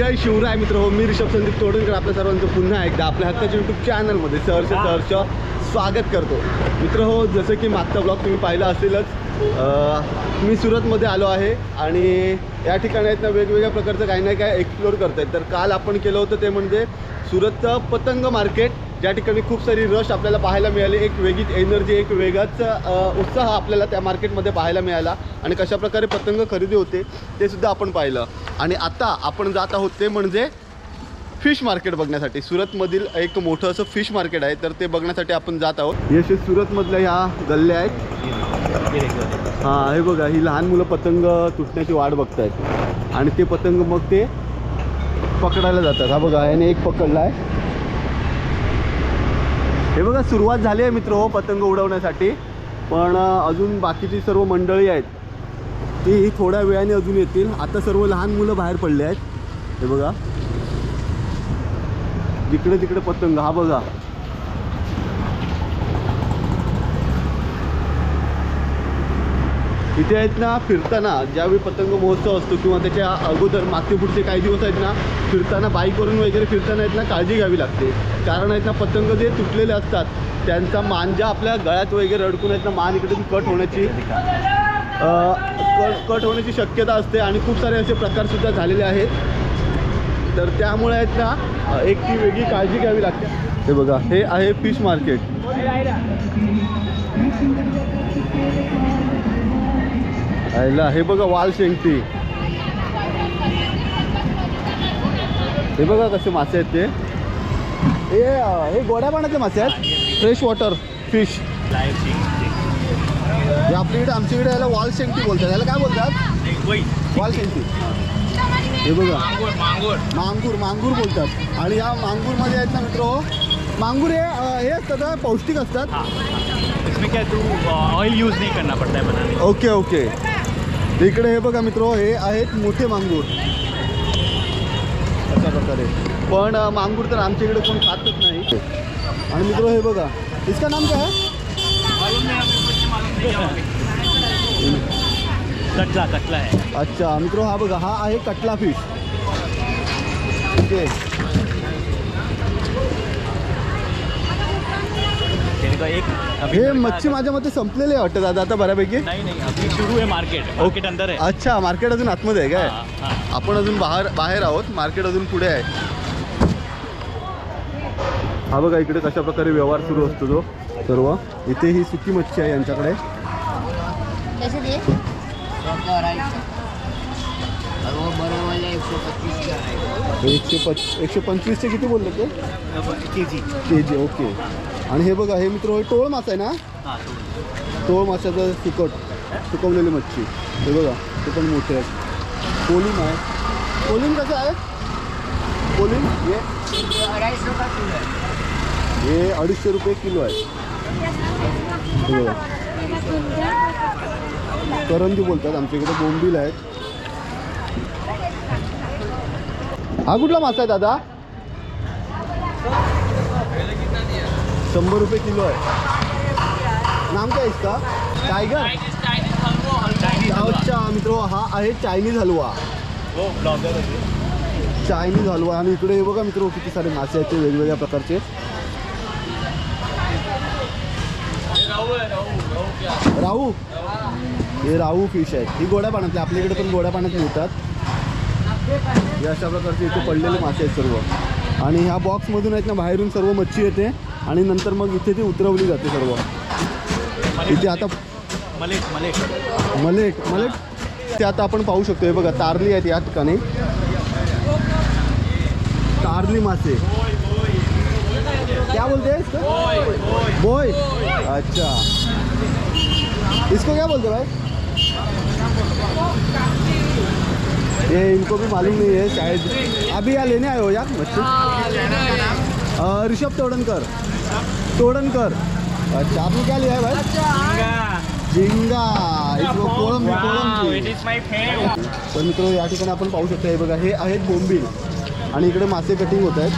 जय शिवराय मित्र हो मी ऋषभ संदीप तोडणकर आपल्या सर्वांचं पुन्हा एकदा आपल्या हक्काच्या यूट्यूब चॅनलमध्ये सहर्ष सहर्ष स्वागत करतो. मित्र हो जसं की मागचा ब्लॉग तुम्ही पाहिला असेलच मी सुरतमध्ये आलो आहे आणि या ठिकाणी आहेत ना वेगवेगळ्या प्रकारचं काही ना काही एक्सप्लोअर करत आहेत तर काल आपण केलं होतं ते म्हणजे सुरतचं पतंग मार्केट ज्या ठिकाणी खूप सारी रश आपल्याला पाहायला मिळाली. एक वेगळीच एनर्जी एक वेगळाच उत्साह आपल्याला त्या मार्केटमध्ये पाहायला मिळाला आणि कशा प्रकारे पतंग खरेदी होते ते सुद्धा आपण पाहिलं. आणि आता आपण जात आहोत ते म्हणजे फिश मार्केट बघण्यासाठी. सुरतमधील एक मोठं असं फिश मार्केट आहे. तर ते बघण्यासाठी आपण जात आहोत. हे सुरतमधल्या ह्या गल्ल्या आहेत. हां हे बघा ही लहान मुलं पतंग तुटण्याची वाट बघतायत. आणि ते पतंग मग ते पकडायला जातात. हा बघा याने एक पकडला आहे हे बघा सुरुवात झाली आहे मित्र हो पतंग उडवण्यासाठी. पण अजून बाकीची सर्व मंडळी आहेत. ती थोड्या वेळाने अजून येतील. आता सर्व लहान मुलं बाहेर पडले आहेत. हे बघा. जिकडे तिकडे पतंग हा बघा. इथे आहेत ना फिरताना ज्यावेळी पतंग महोत्सव असतो किंवा त्याच्या अगोदर मागचे पुढचे काही दिवस आहेत ना फिरताना बाईकवरून वगैरे फिरताना आहेत ना काळजी घ्यावी लागते. कारण आहेत ना पतंग जे तुटलेले असतात त्यांचा मांजा आपल्या गळ्यात वगैरे अडकून आहेत ना मान इकडून कट होण्याची कट कट होण्याची शक्यता असते आणि खूप सारे असे प्रकारसुद्धा झालेले आहेत. तर त्यामुळे आहेत ना एक ती वेगळी काळजी घ्यावी लागते. हे बघा हे आहे फिश मार्केट. आयला हे बघा वाल शेंगटी हे बघा कसे मासे आहेत ते. हे हे गोड्या पाण्याचे मासे आहेत. फ्रेश वॉटर फिश हे आपल्याकडे आमच्याकडे याला वाल शेंगटी बोलतात. याला काय बोलतात? वाल शेंगटी हे बघा. मांगूर मांगूर बोलतात. आणि या मांगूरमध्ये आहेत ना मित्र मांगूर हे हे ना, पौष्टिक असतात. इसमें क्या तू ऑयल यूज़ नहीं करना पड़ता है बनाने ओके ओके. इकडे हे बघा मित्र हे आहेत मोठे मांगूर. अशा प्रकारे. पण मांगूर तर आमच्या इकडे कोण खातच नाही. आणि मित्र हे बघा. इसका नाम काय आहे कटला कटला है. अच्छा मित्र हा बघा हा आहे कटला फिश ओके हे मच्छी माझ्या मते संपलेले आहे वाटतं दादा आता बऱ्यापैकी. नहीं नहीं अभी शुरू है मार्केट मार्केट अंदर है अच्छा मार्केट अजून आतमध्ये आहे काय. आपण अजून बाहेर बाहेर आहोत. मार्केट अजून पुढे आहे. हा बघा इकडे कशा प्रकारे व्यवहार सुरू असतो तो. सर्व. इथे ही सुकी मच्छी आहे यांच्याकडे. एकशे पच एकशे पंचवीसचे किती बोलले ते? K G K G okay. आणि हे बघा हे मित्र टोळ मासा आहे ना? हाँ टोळ. माशाचं सुकट सुकवलेली मच्छी. हे बघा ते पण मोठे आहेत. कोलिम आहे. कोलिम कसं आहे? कोलिम हे हे अडीचशे रुपये किलो आहे. हे बघा. करंजी बोलतात आमच्या इकडे बोंबील आहेत. हा कुठला मासा आहे दादा? शंभर रुपये किलो आहे. नाम काय का टायगर? अच्छा मित्र हा आहे चायनीज हलवा. है चायनीज हलवा. आणि इकडे हे बघा मित्र किती सारे मासे आहेत ते वेगवेगळ्या प्रकारचे. राहू हे राहू फिश आहेत. ही गोड्या पाण्यातले आपल्याकडे पण गोड्या पाण्यात मिळतात. हे अशा प्रकारचे इथे पडलेले मासे आहेत सर्व. आणि ह्या बॉक्समधून आहेत ना बाहेरून सर्व मच्छी येते. आणि नंतर मग इथे ती उतरवली जाते सर्व. इथे आता मलेट मलेट. Mullet mullet. ते आता आपण पाहू शकतो. हे बघा तारली आहेत या ठिकाणी. तारली मासे. क्या बोलते हैं इसको? बोय. अच्छा. इसको क्या बोलते भाई? ये इनको भी मालूम नहीं है शायद. अभी यहाँ लेने आए हो यार मच्छी ऋषभ तोड़नकर. तोड़नकर. अच्छा आपने क्या लिया है भाई? झिंगा. तर मित्र या ठिकाणी आपण पाहू शकतो हे बघा हे आहेत बोंबील. आणि इकडे मासे कटिंग होत आहेत.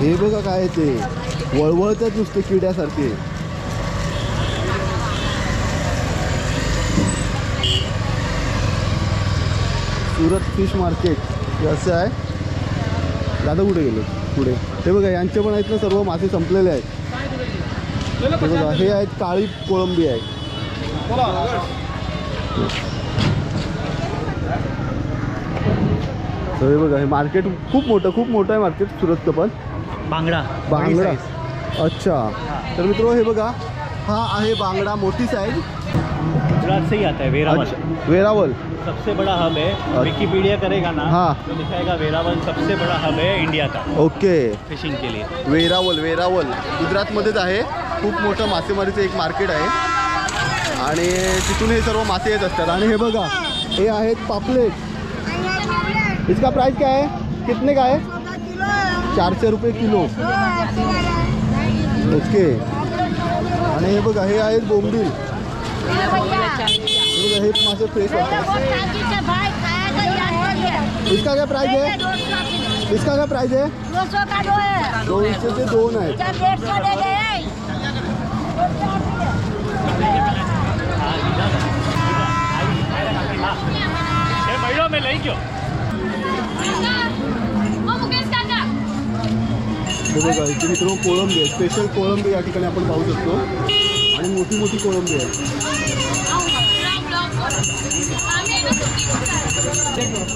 हे बघा. काय ते. वळवळतात नुसते किड्यासारखे. Surat fish market. हे असं आहे. दादा कुठे गेलो? पुढे. हे बघा यांचे पण आहेत ना सर्व मासे संपलेले आहेत. हे बघा हे आहेत काळी कोळंबी आहे. तर हे बघा हे मार्केट खूप मोठं खूप मोठं आहे मार्केट सुरतचं पण. बांगड़ा. बांगडा. अच्छा. तर मित्र हे बघा हा आहे बांगडा मोठी साईज गुजरात से ही आता है वेरावल अच्छा वेरावल सबसे बड़ा हब है विकीपीडिया करेगा ना हाँ। तो दिखाएगा वेरावल सबसे बड़ा हब है इंडिया का ओके. फिशिंग के लिए. वेरावल वेरावल गुजरातमध्येच आहे. खूप मोठं मासेमारीचं एक मार्केट आहे. आणि तिथून हे सर्व मासे येत असतात. आणि हे बघा हे आहेत पापलेट. इसका प्राइस क्या है कितने का है चारशे रुपये किलो. ओके. आणि हे बघा हे आहेत बोंबील. हे मासे फ्रेश वाटतात इसका क्या प्राइस है? इसका क्या प्राइस है? दो सौ का दो है। दोन आहे जब महीनों में नहीं क्यों हे कोळंबी आहे. स्पेशल कोळंबी या ठिकाणी आपण पाहू शकतो. आणि मोठी मोठी कोळंबी आहे.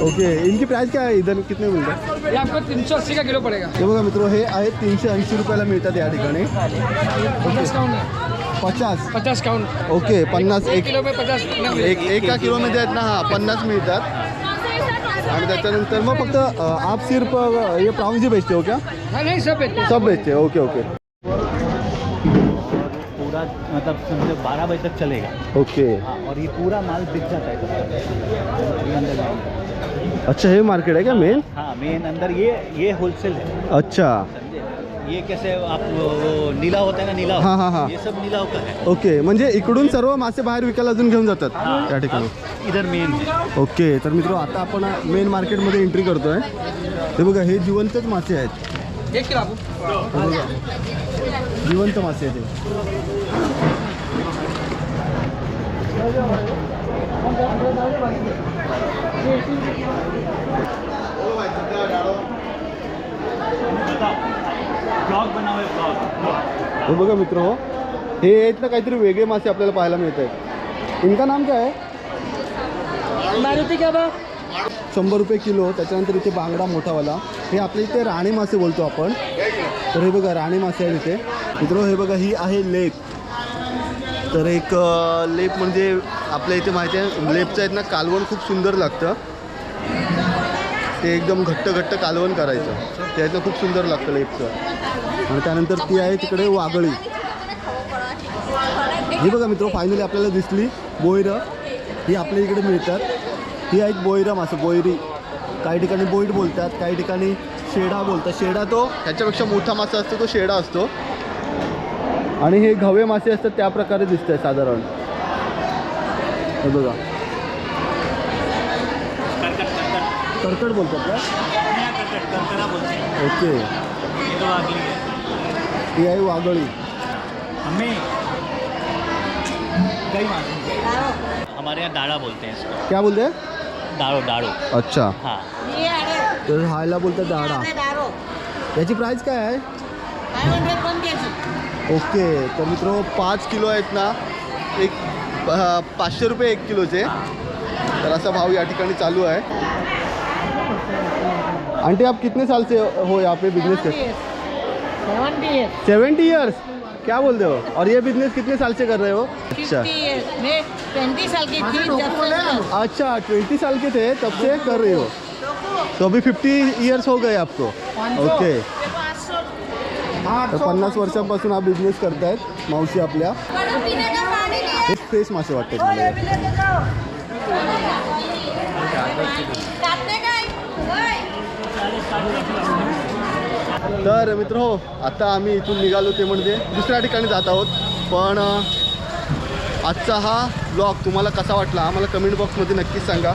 ओके इनकी प्राइस क्या है इधर? कितने मिळतात ये आपको तीन सौ अस्सी का किलो पड़ेगा। हे बघा मित्र हे आहेत तीनशे ऐंशी रुपयाला मिळतात या ठिकाणी पचास काउंट है पचास? पचास काउंट ओके पन्नास एक किलो में पचास। एक एका किलोमध्ये आहेत ना हा पन्नास मिळतात आणि त्याच्यानंतर मग फक्त अ, आप सिर्फ अ, ये प्राउन्स ही बेचते हो क्या? हाँ नहीं सब बेचते हैं। सब बेचते हैं ओके ओके। पूरा मतलब समझो बारह बजे तक चलेगा। ओके। हाँ और ये पूरा माल बिक जाता है तब ये। अच्छा हे मार्केट आहे का मेन हाँ मेन अंदर ये ये होलसेल है। अच्छा। ये कैसे आप वो नीला होता है ना नीला? हाँ, हाँ, हाँ। ये सब नीला का है। ओके म्हणजे इकडून सर्व मासे बाहेर विकायला अजून घेऊन जातात त्या ठिकाणी? इधर मेन है। ओके तर मित्र आता आपण मेन मार्केटमध्ये एंट्री करतोय. हे बघा हे जिवंतच मासे आहेत. हे बघा. जिवंत मासे आहेत हे. है बघा मित्र हो हे आहेत ना काहीतरी वेगळे मासे आपल्याला पाहायला मिळत आहेत इनका नाम काय आहे? मारुति बा शंभर रुपये किलो त्याच्यानंतर इथे बांगडा मोठावाला. हे आपल्या इथे राणी मासे बोलतो आपण. तर हे बघा राणी मासे आहेत इथे. मित्र हे बघा ही आहे लेप. तर एक लेप म्हणजे आपल्या इथे माहिती आहे लेपचं आहेत ना कालवण खूप सुंदर लागतं. ते एकदम घट्ट घट्ट कालवण करायचं. त्याचं खूप सुंदर लागतं लेपचं. आणि त्यानंतर ती आहे तिकडे वागळी. ही बघा मित्र फायनली आपल्याला दिसली बोयरं. ही आपल्या इकडे मिळतात. ही आहेत बोईरा मासे बोयरी. काही ठिकाणी बोईट बोलतात काही ठिकाणी शेडा बोलतात. शेडा तो त्याच्यापेक्षा मोठा मासा असतो तो शेडा असतो. आणि हे घवे मासे असतात त्या प्रकारे दिसत आहे साधारण. हे बघा. कर्कट बोलतात का? हैं ओके. ये तो है ही आहे वागळी. हमें कई मालूम हमारे यहाँ दाड़ा बोलते हैं इसको. क्या बोलते दाड़ो दाड़ो अच्छा. हाँ. ये अरे तर हायला बोलतात दाडा दारो याची प्राईस काय आहे? ओके तर मित्र पाच किलो आहेत ना एक पाचशे रुपये एक किलोचे. तर असा भाव या ठिकाणी चालू आहे. आंटी आप कितने साल से हो यहाँ पे बिज़नेस कर? सेवेंटी ईयर्स क्या बोलते हो? और ये बिज़नेस कितने साल से कर रहे हो? अच्छा। फिफ्टी ईयर्स मैं ट्वेंटी साल की थी अच्छा ट्वेंटी साल के थे तब से कर रहे हो। तो अभी फिफ्टी ईयर्स हो गए आपको। ओके तर पन्नास वर्षांपासून हा बिझनेस करतायत मावशी आपल्या. हे फ्रेश मासे वाटतात मला तर मित्र हो आता आम्ही इथून निघालो ते म्हणजे दुसऱ्या ठिकाणी जात आहोत. पण आजचा हा ब्लॉग तुम्हाला कसा वाटला? आम्हाला कमेंट बॉक्समध्ये नक्कीच सांगा.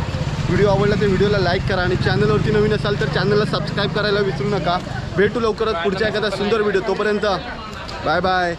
व्हिडिओ आवडला तर व्हिडिओला लाईक करा आणि चॅनलवरती नवीन असाल तर चॅनलला सबस्क्राईब करायला विसरू नका. भेटू लवकरच पुढच्या एखादा सुंदर व्हिडिओ. तोपर्यंत बाय बाय.